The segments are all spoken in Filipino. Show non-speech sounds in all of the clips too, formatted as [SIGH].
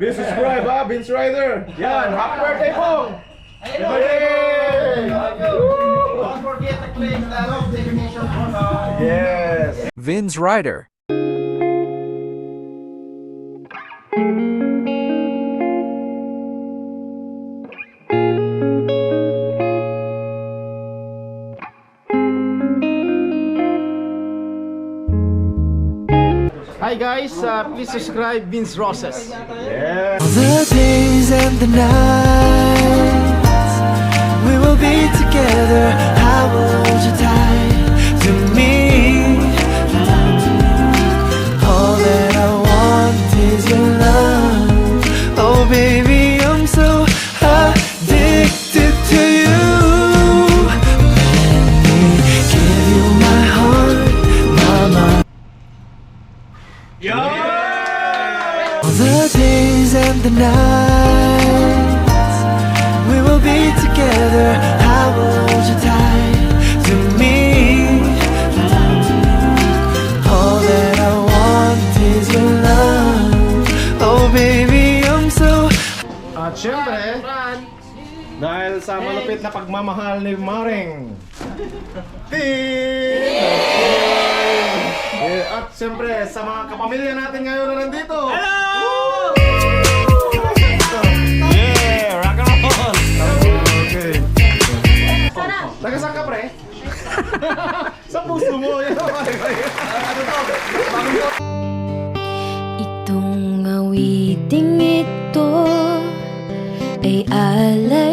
Bill subscribe ha, ah, Vince Ryder. Yan, happy birthday po! Happy birthday! Don't forget to click button. Yes! Vince Ryder. Guys, uh, please subscribe Vince Roses. Yes! The days and the nights we will be together. I will hold you tight the nights we will be together. I will hold you tight to me. All that I want is your love. Oh, baby, I'm so. At syempre, dahil sa malupit na pagmamahal ni Maring Tim! [LAUGHS] Eh, At syempre, sa mga kapamilya natin ngayon na nandito. Hello! Itong awiting ito ay alay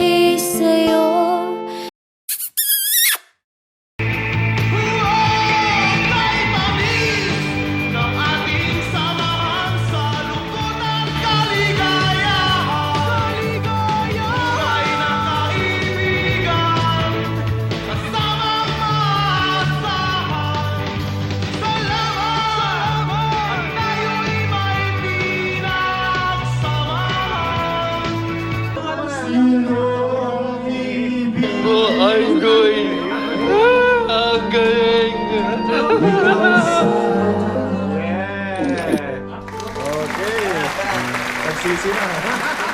[LAUGHS] Yeah. Okay. Nagsisi na. [LAUGHS]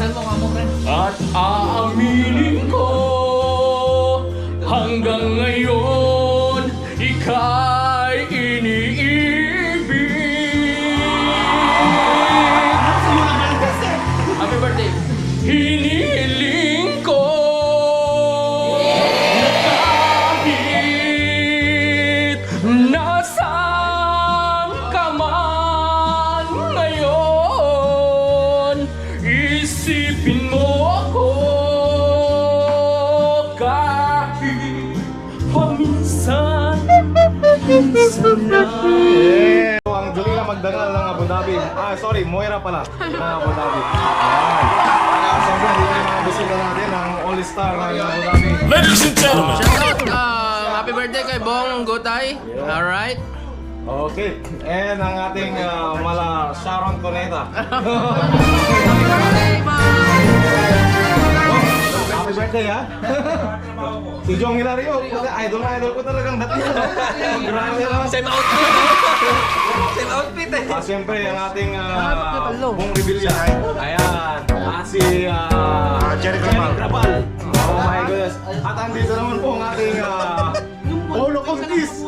At aaminin mo ako kahit paminsan. Paminsan lang. Yeah. So, ang Julina Magdangal ng Abu Dhabi. Ah, sorry, Moira pala ng Abu Dhabi. Kaya siyempre, dito yung mga bisita natin, ang all-star ng Abu Dhabi. Shoutout! Um, happy birthday kay Bong Gutay. Alright. Okay. And ang ating ah, mala Sharon Cuneta. [LAUGHS] Happy birthday ha! [LAUGHS] si Jong Hilario, idol na idol ko talagang dati. [LAUGHS] Grabe naman. Same outfit. Same outfit eh. Ah, siyempre, ang ating uh, Bong Rebellion. Ayan. At si uh, Jerry Grabal. Oh my goodness. At andito naman po ang ating uh, Polo Contis. [LAUGHS]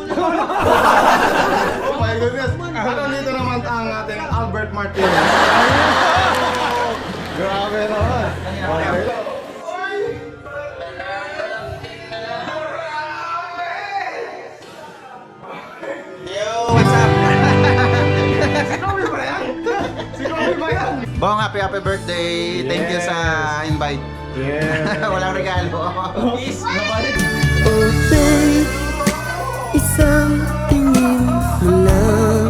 oh my goodness. At andito naman ang ating Albert Martinez. Bong, happy happy birthday. Thank you sa invite. Yeah. [LAUGHS] Walang regalo. Oh, babe, isang tingin mo lang.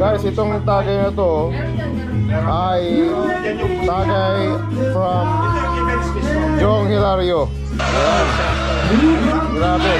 Guys, itong tagay na to ay tagay from Jong Hilario. Ayan. Grabe.